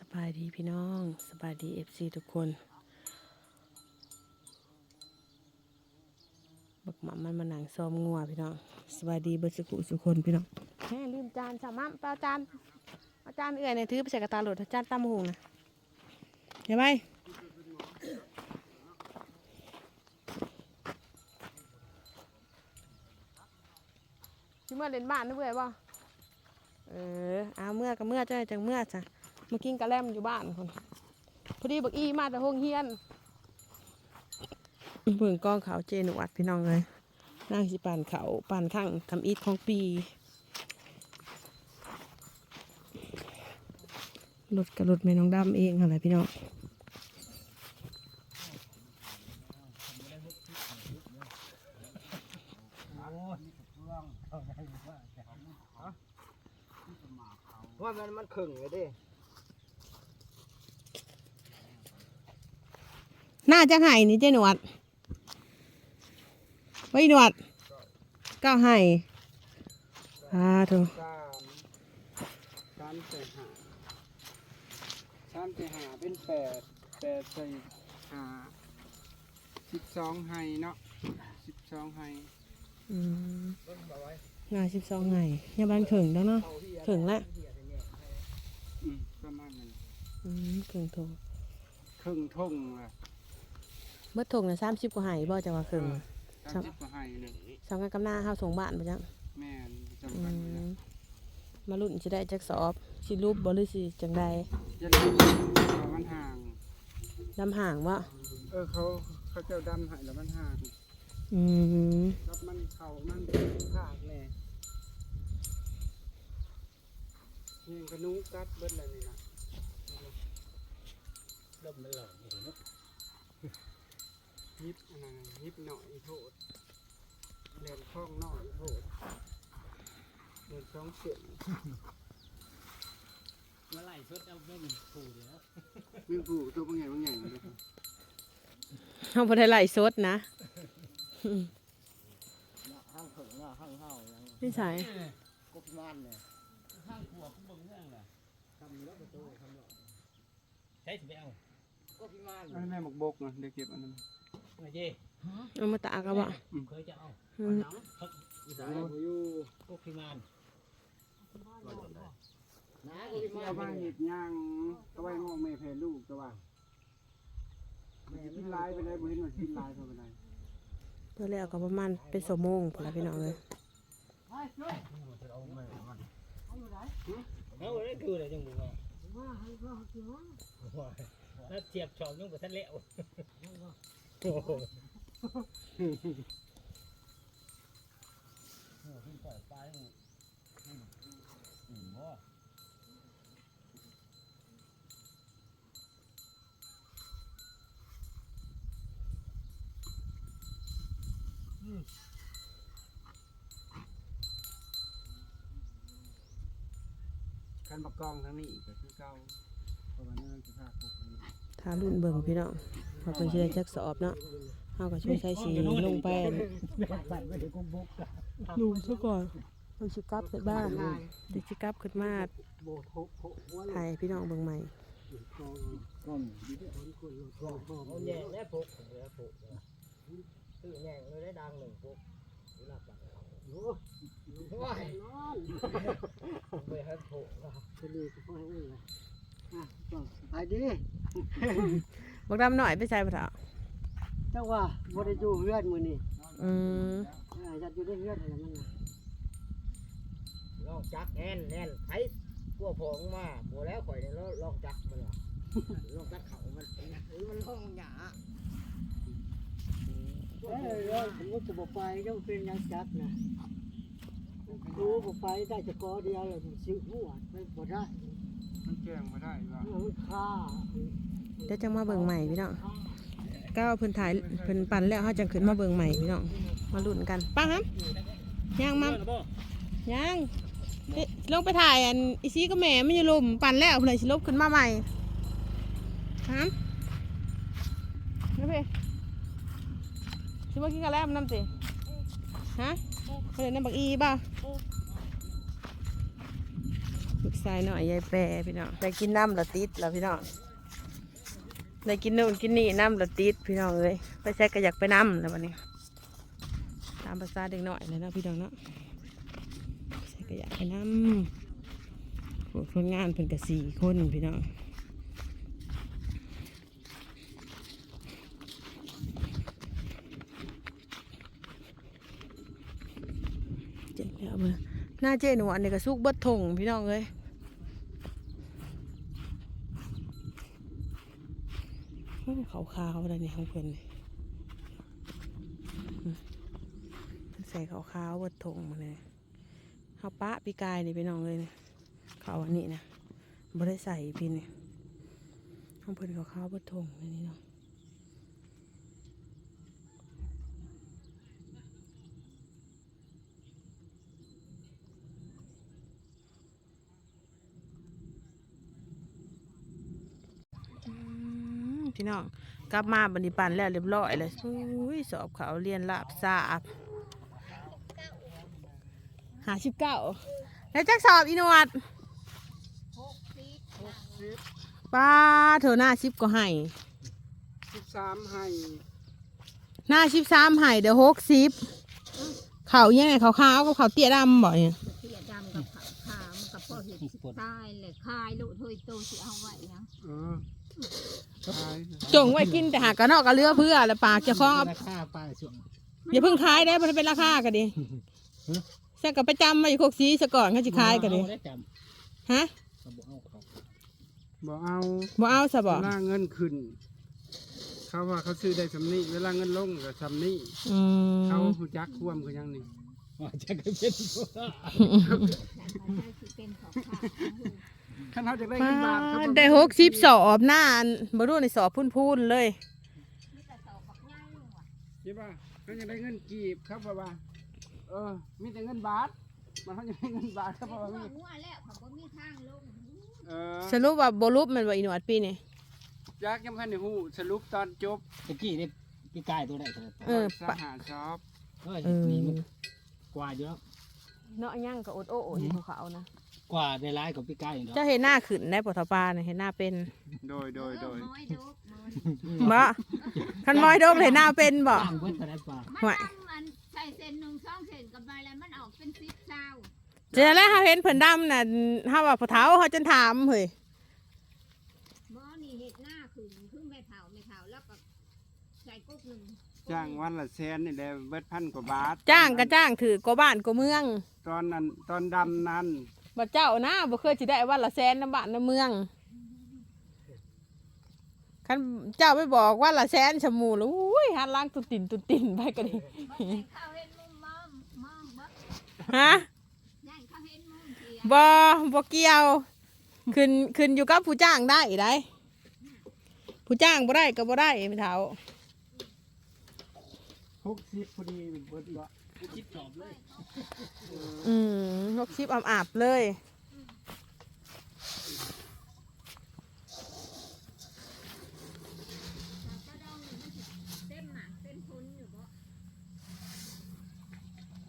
สบายดีพี่น้องสบายดีเอฟซีทุกคนบักหมามันมาหนังซ้อมงัวพี่น้องสบายดีเบิดสุขุสุคนพี่น้องแม่ลืมจานสามารถเปล่าจานเอาจานเอื่อยเนี่ยถือไปใส่กระตาหลดจานตามหูนะเห็นไหมชิเมื่อเล่นบ้านนึกเบื่อบ่เออเอาเมื่อกับเมื่อจะได้จังเมื่อจ้ะ มากินกะแลมอยู่บ้านคนพอดีบักอีมาแต่ห้องเฮียนเบิ่งก้องเขาเจนวัดพี่น้องเลยนั่งสิปั่นเขาปั่นทั้งทำอีทของปีรถกับรถแม่น้องดำเองอะไรพี่น้องว่ามันมันขึงเลยดิ น่าจะไห้นี่เจหนวดไว้หนวดก้าวไห้อ่าถูกสามสามใส่หาสามใส่หาเป็นแปดแปดใส่หาสิบสองไฮเนาะสิบสองไฮอืมงานสิบสองไห้ยาบ้านเขิงแล้วเนาะเขิงละอืมประมาณนั้นอืมเขิงโถครึ่งทุ่งเลย เมื่อถงนะสามสิบกว่าไห้บ่จะว่าเขิงสามสิบกว่าไฮหนึ่งสองกันกำหน้าเฮาส่งบ้านไปจังแม่นอืจำกันไว้นะมมาลุ่นสิได้จักสอบสิรูปบ่หรือสิจังใดจะลืมเอามันห่างลำห่างบ่เออเขาเขาเจ้าดำใหายแล้วมันห่างอืมแล้วมันเข่ามันภาคแน่เฮียงกระนุ้งกัดเบิดเลยนี่นะลมมันหลอนอยู่เนาะ ยิบอันนั้นยิบหน่อยโทษเล่นคล้องหน่อยโทษเล่นสองเสียงเมื่อไหร่ชุดเอาไม่มีผูเดียวมีกูตัวบางใหญ่บางใหญ่เลยครับเฮาบ่ได้ไล่สดนะห้างถึงเนาะห้างเฮายังนี่ใส่กบมันเนี่ยห้างขัวเขาเบิ่งเรื่องแหละทำแล้วประตูทำแล้วใช้สิไปเอากบมันอันนั้นแม่หมกบกนะเดี๋ยวเก็บอันนั้นไง เจ้เอามาตากเอาบ่เคยจะเอาอืมพักอีสานโอ้ยอยู่กบมันนะกบเอามัมานเห็ดย่างเอาไว้งอกแม่แผ่ลูกตัวว่ากินลายไปเลยบ่เห็นว่ากินลายเข้าไปได้เพื่อแล้วก็ประมาณเป็นสมงพุ่นล่ะพี่น้องเอ้ยเอาได้คืออะไรจังบุ๋มว่าถ้าเทียบชอบยุ่งกับท่านเละโอ้โหขึ้นปล่อยป คันบักกองทั้งนี้อีก็คือเก่าเพราะว่านี่มันจะพาปลูกอันนี้ ถ้ารุ่นเบิ่งพี่น้องพอเพิ่นสิได้จักสอบเนาะเฮาก็ช่วยใช้สีลงไปลุมซะก่อนมันสิกลับขึ้นบ้านเดี๋ยวสิกลับขึ้นมาโบโคโคหัวถ่ายให้พี่น้องเบิ่งใหม่ก้มเอาแย่แน่ปุ๊กแล้วปุ๊กตื่นแย่เลยได้ดังหนึ่งปุ๊กหลับหลับว้ายไปให้ปุ๊กทะเลก็ค่อยเอ้ยอะ ไปดิบักดำหน่อยไปใส่บ่เถาเจ้าว่าบ่ได้อยู่เฮือนมื้อนี้อืมเออจะอยู่ในเฮือนอะไรมันน่ะลองจักแน่นแน่นไผพวกผงมาหมดแล้วข่อยเนี่ยลองจักมันล่ะลองจักเขามันมันห้องหยาเอ้ยเอ้ยผมก็จะบ่ไปเจ้าเป็นหยังจักนะดูบ่ไปได้จะกอเดียวเลยสิหัวไปบ่ได้ มันแจ้งบ่ได้ว่าเดี๋ยวจังมาเบิ่งใหม่พี่น้องก้าวเพิ่นถ่ายเพิ่นปั่นแล้วเฮาจังขึ้นมาเบิ่งใหม่พี่น้องมาลุ้นกันปังครับย่างมัมย่างเอ๊ะลงไปถ่ายอันอีซีก็แหม่ไม่อยู่ลมปั่นแล้วเลยสิลบขึ้นมาใหม่ฮะนี่เพ่สิมากินกันแล้วน้ำสิฮะเพิ่นเลยน้ำบักอีบ่า ลูกชายหน่อยยายแปรพี่น้องได้กินน้ำละติดแล้วพี่น้องได้กินนู่นกินนี่น้ำละติดพี่น้องเลยไปใช้ก็อยากไปน้ำแล้ววันนี้ ตามภาษาเด็กน้อยเลยนะพี่น้องเนาะใช้ก็อยากไปน้ำผู้คนงานเพิ่นกับสี่คนพี่น้องเจ็บแล้วเบอ หน้าเจ๊หนวดเนี่ยก็สุกเบิดทงพี่น้องเลยโอ้ขาวๆอะไรนี่ของเพิ่นนี่อืมใส่ขาวๆเบิดทงมาเลยเขาปะปีกายนี่พี่น้องเลยเนี่ยเขาอันนี้นะบ่ได้ใส่พี่นี่ของเพิ่อนขาวๆเบิดทงนี่เนาะ อืม พี่น้องกลับมาบันดิปันแล้วเรียบร้อยเลยอุ้ยสอบเขาเรียนลาบสาบหาสิบเก้าแล้วจักสอบอีหนวดป้าเธอหน้าสิบก็ให้สิบสามให้หน้าสิบสามให้เดี๋ยวหกสิบเขายังไงเขาขาวกับเขาเตี้ยดำบ่อยเสียดำ กับขาวขาวมันกับพ่อเห็ดสิตายเลยคายลูกเฮ้ยโตสิเอาไว้ยังเออขายจงไว้กินแต่หากกระนอกกระเลือเพื่อแล้วปากเจะคล้าของเอาราคาป้ายส่วนอย่าเพิ่งขายได้มันเป็นราคากันดิใช่กับไปจำมาอยู่โคกสีซะก่อนเขาจะขายกันดิได้จฮะำเขาบอกเอาเขาบ่เอาบ่เอาซะบ่เวลาเงินขึ้น เขาว่าเขาซื้อได้สำนี้เวลาเงินลงก็สำนี้อืมเขาหูจักควมคือหยังนี่ ว่าจะเป็นตัวแต่มันได้สิเป็นของข้าขันเขาจะได้ป้าเงินบาทเขาบอกได้หกสิบสอบหน้าอันบ่รู้ในสอบพุ่นๆเลยมีแต่สอบบักง่ายอยู่ว่ะใช่ป่ะเขาจะได้เงินกีบเขาบอกว่าเออ มีแต่เงินบาท มันเขาจะได้เงินบาทเขาเป็บอกนว่าหัมีวงัวแล้วเขาบ่มีทางลงเออสรุปว่าบ่รูปมันว่าอีหนวดปีนี่ยักยังพันในหูสรุปตอนจบตะกี้นี่พี่กายตัวไหนตัวเออสปะหาชอบเฮ้ยเออนี่มัน กว่าอยู่แล้วเนาะย่างกับอดโอ้อยู่เขาๆนะกว่าได้ร้ายกับพี่กายอยู่แล้วเจ้าเห็นหน้าขึ้นได้ปทปาเนี่ยเห็นหน้าเป็นโดยโดยโดยน้อยดุมันบ่คันมอยโดกเห็นหน้าเป็นบ่ตั้งเบิ้ลไปได้ป่ามันทำมันใส่เส้นหนึ่งสองเส้นกับมาแล้วมันออกเป็นสิบเจ้าเจอแล้วเฮาเห็นเพิ่นดำน่ะเฮาว่าพอเท้าเฮาจนถามเฮ้ย บ่นี่เห็ดหน้าขึ้นคือไม่เผาไม่เผาแล้วก็ใส่กุ๊กหนึ่ง จ้างวันละแสนนี่แหละเบิดพันกว่าบาทจ้างก็จ้างถือก็บ้านก็เมืองตอนนั้นตอนดำนั้นบ่เจ้านะบ่เคยสิได้วันละแสนน้ำบ้านน้ำเมืองคันเจ้าไปบอกว่าละแสนชะมูแล้วอุ้ยหันล้างตุนตินตุนตินไปก็ดีบ่ให้เขาเห็นมุมมองมองบ่ฮะให้เขาเห็นมุมเสียบ่บ่เกี่ยวขึ้นขึ้นอยู่กับผู้จ้างได้ได้ผู้จ้างบ่ได้ก็บ่ได้ไม่เท่า หกสิบพอดีเบิดละคิดจอบเลยอืมนกชิปอาบอาบๆเลยก็ต้องเต็มหมากเต็มพุนอยู่บ่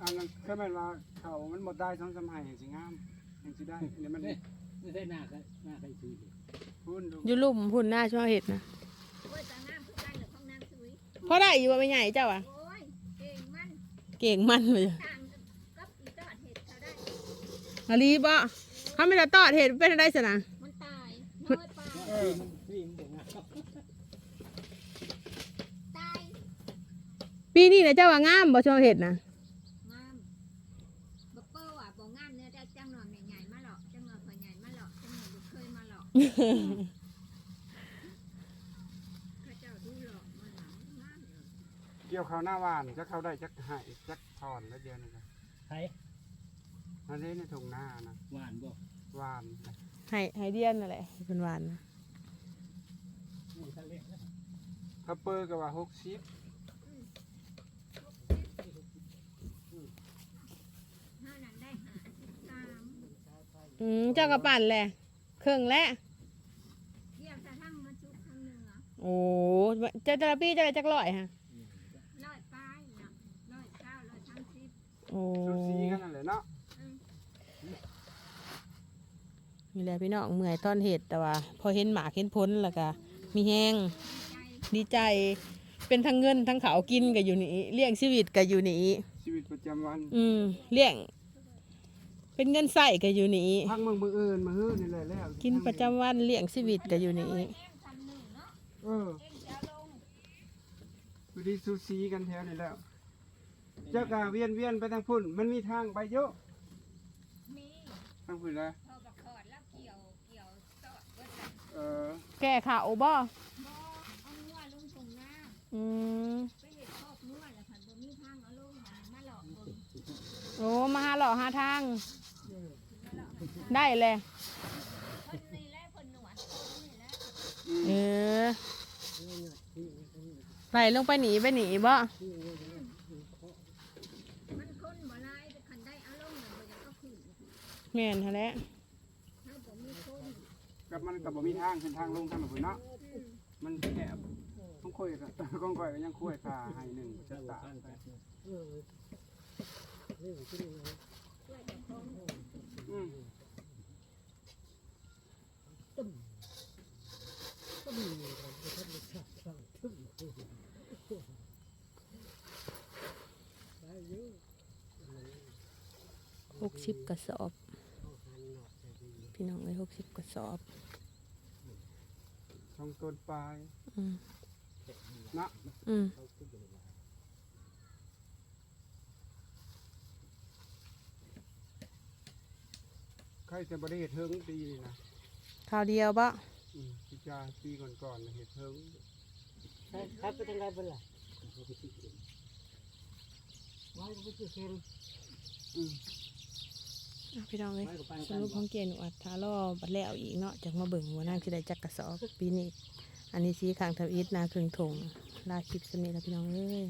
อันนั้นก็หมายว่าเขามันหมดได้ทั้งสมัยแห่งสิงามแห่งสิได้เนี่ยมันนี่ไม่ใช่หน้าใครหน้าใครซื้อดิพูนดูอยู่ลุ่มพุ่นหน้าช่อเห็ดนะโอ้ยตาน้ำคือกันหรือของน้ำสุยพอได้อยู่ว่าไม่ใหญ่เจ้าอะโอ้ยเก่งมัน เก่งมันเลยต่างกับอีตอดเห็ดเขาได้อาลีบ่เขาไม่ได้ตอดเห็ดเป็นอะไรสนะมันตายน้อยปลาเออพี่มันบอกว่าตายปีนี้นะเจ้าว่างามบ่ช่อเห็ดนะงามบักเปิ้ลอะบ่งามเนี่ยแต่จังหน่อยแม่ใหญ่มาหรอกจังหน่อยพ่อใหญ่มาหรอกจังหน่อยบ่เคยมาหรอกข้าเจ้าดูหรอกมันหลังงามอยู่ เกี่ยวเขาวหน้าหวานจะเขาได้จักหายจักถอนแล้วเดียวนี่ครับใครอันนี้ในถุงหน้านะหวานบ่หวานให้ให้เดียนนั่นแหละเป็นหวานนะนี่ทะเลนะถ้าเปิดก็ว่าหกสิบห้านั้นได้หาสิบสามอืมเจ้ากระปั่นแหละเครื่องและเกี่ยวจะทั้งมาชุบทั้งเนื้อโอ้เจ้าจระปี้เจ้าอะไรจักร้อยฮะ ร้อยปลายเนาะร้อยเก้าร้อย สามสิบโอ้สูสีกันนั่นแหละเนาะนี่แหละพี่น้องเมื่อยตอนเห็ดแต่ว่า พอเห็นหมากเห็นพ้นแล้วก็มีแห้งดีใจเป็นทั้งเงินทั้งเขาวกินกับอยู่นี่เลี้ยงชีวิตกับอยู่นี่ชีวิตประจำวัน อืมเลี้ยง เป็นเงินใส่กับอยู่นี่พักเมืองมืออื่นมาเฮือนี่แหละแล้วกินประจำวันเลี้ยงชีวิตกับอยู่นี่เออดูดีซูซีกันแถวนี่แล้ว เจ้ากาเวียนเวียนไปทางพุ่น มันมีทางไปเยอะมีทางพุ่นละพอบักขอดแล้วเกี่ยวเกี่ยวสอดเบิดกันเออแก่ข่าวบ่บ่เอางัวลงตรงหน้าอืมไปเห็ดครอบงัวแล้วค่ะบ่มีทางเอาลงหันมาหลอกเบิ่งโอ้มาหาหล่อหาทางได้เลยเพิ่นนี่แหละเพิ่นหนวดคนนี่แหละอืมเออไหลลงไปหนีไปหนีบ่มันคนบ่หลายแต่คันได้เอาลงแล้วบ่อยากเอาขึ้น แม่นฮะแหล้วเฮาบ่มีคนกับมันกับบ่มีทางขึ้นทางลงทางแบบพุ่นเนาะมันแคบต้องคุยกันก้องก่อยก็ยังคุยขาให้หนึ่งจะตาไปเออเรื่องที่นี่ช่วยเจ้าของอืมก็มีกันที่ท่านชอบชอบทึ่งได้เยอะหกสิบกระสอบ เอาหันหนอกแต่ดี พี่น้องเลยหกสิบกระสอบช่องต้นปลายอืมเนาะอืมเขาขึ้นไปเลยใครจะบริเหตุเทิงปีนี่นะข่าวเดียวบ่อืมพิจารปีก่อนๆน่ะเหตุเทิงใครใครไปทางไหนบ้างล่ะเขาไปซื้อเข็มไว้ก็ไปซื้อเข็มอืมอะ พี่น้องเลยไว้ก็ไปสรุปของเกณฑ์อัดทารอบัดแล้วอีกเนาะจากมาเบิ่งว่านางสิได้จักกระสอบปีนี้ อันนี้สีข้างทำอิฐนาครึ่งถงลาคลิปสนิทแล้วพี่น้องเอ้ย